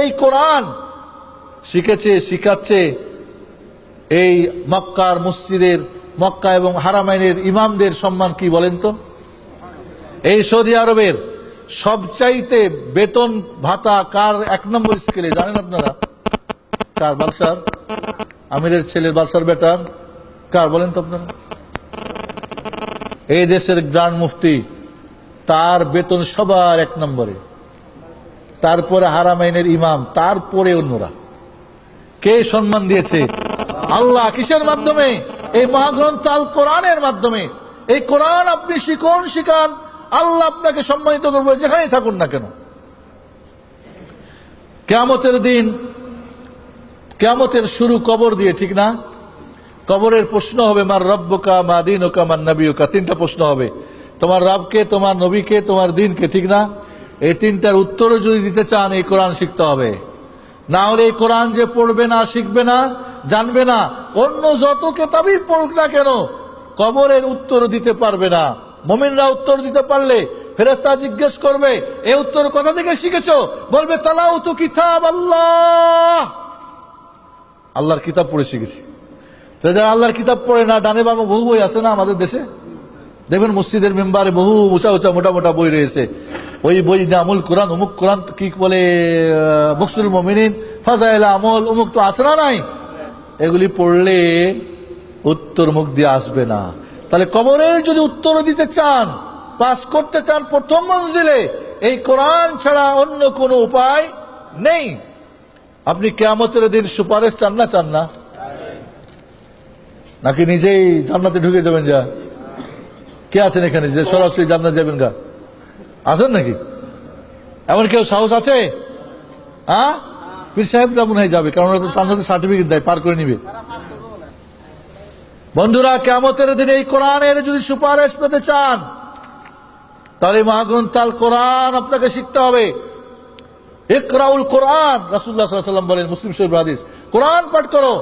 এই কোরআন শিখেছে, শিখাচ্ছে এই মক্কার মসজিদের, মক্কা এবং হারামাইনের ইমামদের সম্মান কি বলেন তো? এই সৌদি আরবের সবচাইতে বেতন ভাতা কার এক নম্বর স্কেলে, জানেন আপনারা? কার বালসার আমিরের ছেলের বালসার বেটার? কার বলেন তো আপনারা? এই দেশের গ্রান্ড মুফতি, তার বেতন সবার এক নম্বরে। তারপরে হারামাইনের ইমাম, তারপরে অন্যরা। কে সম্মান দিয়েছে? আল্লাহ কিসের মাধ্যমে? এই মহাগ্রন্থ আল কোরআনের মাধ্যমে। এই কোরআন আপনি শিখুন, শিখান। আল্লাহ আপনাকে সম্মানিত করবে, যেখানেই থাকুন না কেন। কেয়ামতের দিন, কেয়ামতের শুরু কবর দিয়ে, ঠিক না? কবরের প্রশ্ন হবে, মার রব্বকা, মা দিন ওকা মার নবী ওকা তিনটা প্রশ্ন হবে। তোমার রবকে, তোমার নবীকে, তোমার দিনকে, ঠিক না? এই তিনটার উত্তরও যদি দিতে চান, এই কোরআন শিখতে হবে। না হলে এই কোরআন যে পড়বে না, শিখবে না, জানবে না, অন্য যত কেতাবই পড়ুক না কেন, কবরের উত্তর দিতে পারবে না। মমিনরা উত্তর দিতে পারলে ফেরেস্তা জিজ্ঞেস করবে এই উত্তর কোথা থেকে শিখেছো? বলবে তালাউ তো কিতাব আল্লাহ। আল্লাহর কিতাব পড়ে শিখেছি। তো যারা আল্লাহর কিতাব পড়ে না, ডানে বামে বহু বই আছে না আমাদের দেশে? দেখবেন মসজিদের মেম্বারে বহু উঁচা উঁচা মোটা মোটা বই রয়েছে। ওই বই নামুল কোরআন, অমুক কোরআন কি বলে বকসুল মমিনিন, ফাজাইল আমল, অমুক তো আসে না নাই? এগুলি পড়লে উত্তর মুখ দিয়ে আসবে না। তাহলে কবরের যদি উত্তর দিতে চান, পাস করতে চান প্রথম মঞ্জিলে, এই কোরআন ছাড়া অন্য কোনো উপায় নেই। আপনি কেয়ামতের দিন সুপারিশ চান না চান না? নাকি নিজেই জান্নাতে ঢুকে যাবেন যা? কে আছেন এখানে? যে সরাসরি জান্নাত যাবেন গা? আছেন নাকি? এমন কেউ সাহস আছে? হ্যাঁ? পীর সাহেবরা মনে হয় যাবে, কারণ ওরা তো জান্নাতের সার্টিফিকেট দেয়, পার করে নিবে। বন্ধুরা কেমতের দিনে এই কোরআনের যদি সুপারিশ পেতে চান, তাহলে মহাগ্রন্থ আল কোরআন আপনাকে শিখতে হবে। ইকরাউল কোরআন আলাইহি ওয়াসাল্লাম বলেন, মুসলিম শরীফ হাদিস। কোরআন পাঠ করো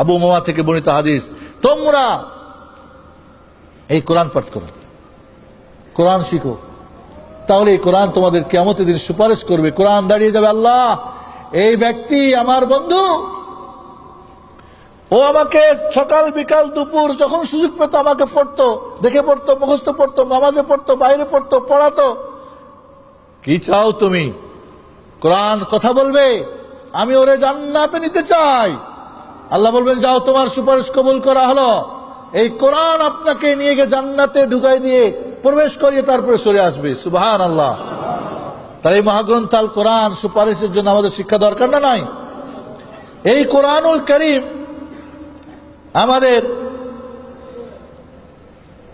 আবু মামা থেকে বর্ণিত হাদিস তোমরা এই কোরআন পাঠ করো। কোরআন শিখো। তাহলে এই কোরআন তোমাদের কেমতের দিন সুপারিশ করবে। কোরআন দাঁড়িয়ে যাবে আল্লাহ, এই ব্যক্তি আমার বন্ধু। ও আমাকে সকাল, বিকাল, দুপুর যখন সুযোগ পেত আমাকে পড়তো, দেখে পড়তো, মুখস্থ পড়তো, নামাজে পড়তো, বাইরে পড়তো, পড়াতো। কি চাও তুমি? কোরআন কথা বলবে? আমি ওরে জান্নাতে নিতে চাই। আল্লাহ বলবেন, যাও, তোমার সুপারিশ কবুল করা হলো। এই কোরআন আপনাকে নিয়ে গিয়ে জান্নাতে ঢুকাই দিয়ে প্রবেশ করিয়ে তারপরে সরে আসবে। সুবাহান আল্লাহ তাই মহাগ্রন্থ আল কোরআন সুপারিশের জন্য আমাদের শিক্ষা দরকার না নাই? এই কোরআনুল করিম আমাদের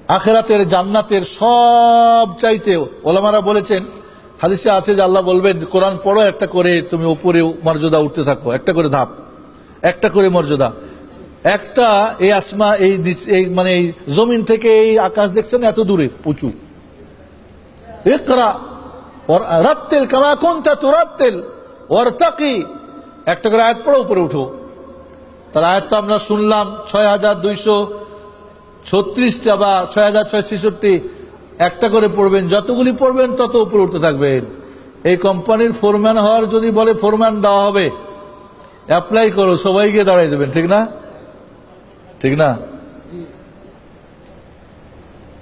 আখেরাতের জান্নাতের সব চাইতে ওলামারা বলেছেন, হাদিসে আছে যে আল্লাহ বলবেন, কোরআন পড়ো, একটা করে তুমি উপরে মর্যাদা উঠতে থাকো, একটা করে ধাপ। একটা করে মর্যাদা। একটা এই আসমা, এই এই মানে এই জমিন থেকে এই আকাশ দেখছেন এত দূরে, উঁচু। রাত্তেল কামা কোনটা তো রাত্তেল ওর তাকি একটা করে আয়াত পড়ো, উপরে উঠো। তার আয়াত তো আমরা শুনলাম ছয় হাজার দুইশো ছত্রিশটা বা ছয় হাজার ছয় ছেষট্টি। একটা করে পড়বেন, যতগুলি পড়বেন তত উপরে উঠতে থাকবেন। এই কোম্পানির ফোরম্যান হওয়ার যদি বলে ফোরম্যান দেওয়া হবে অ্যাপ্লাই করো, সবাই গিয়ে দাঁড়াই দেবেন ঠিক না? ঠিক না?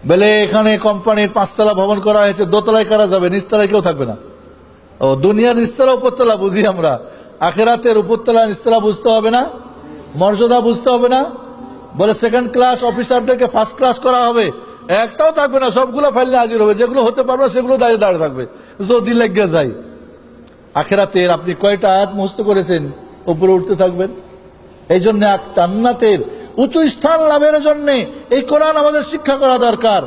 বলে এখানে কোম্পানির পাঁচতলা ভবন করা হয়েছে, দোতলায় কারা যাবে? নিচতলায় কেউ থাকবে না। ও দুনিয়ার নিচতলা, উপরতলা বুঝি আমরা। আখেরাতের উপরতলা, নিচতলা বুঝতে হবে না? মর্যাদা বুঝতে হবে না? বলে সেকেন্ড ক্লাস অফিসারদেরকে ফার্স্ট ক্লাস করা হবে। একটাও থাকবে না, সবগুলো ফাইলে হাজির হবে। যেগুলো হতে পারবে সেগুলো দাঁড়িয়ে দাঁড়িয়ে থাকবে। যদি লেগে যায়। আখেরাতের আপনি কয়টা আয়াত মুস্ত করেছেন? উপরে উঠতে থাকবেন। এই জন্য জান্নাতের উঁচু স্থান লাভের জন্যে এই কোরআন আমাদের শিক্ষা করা দরকার।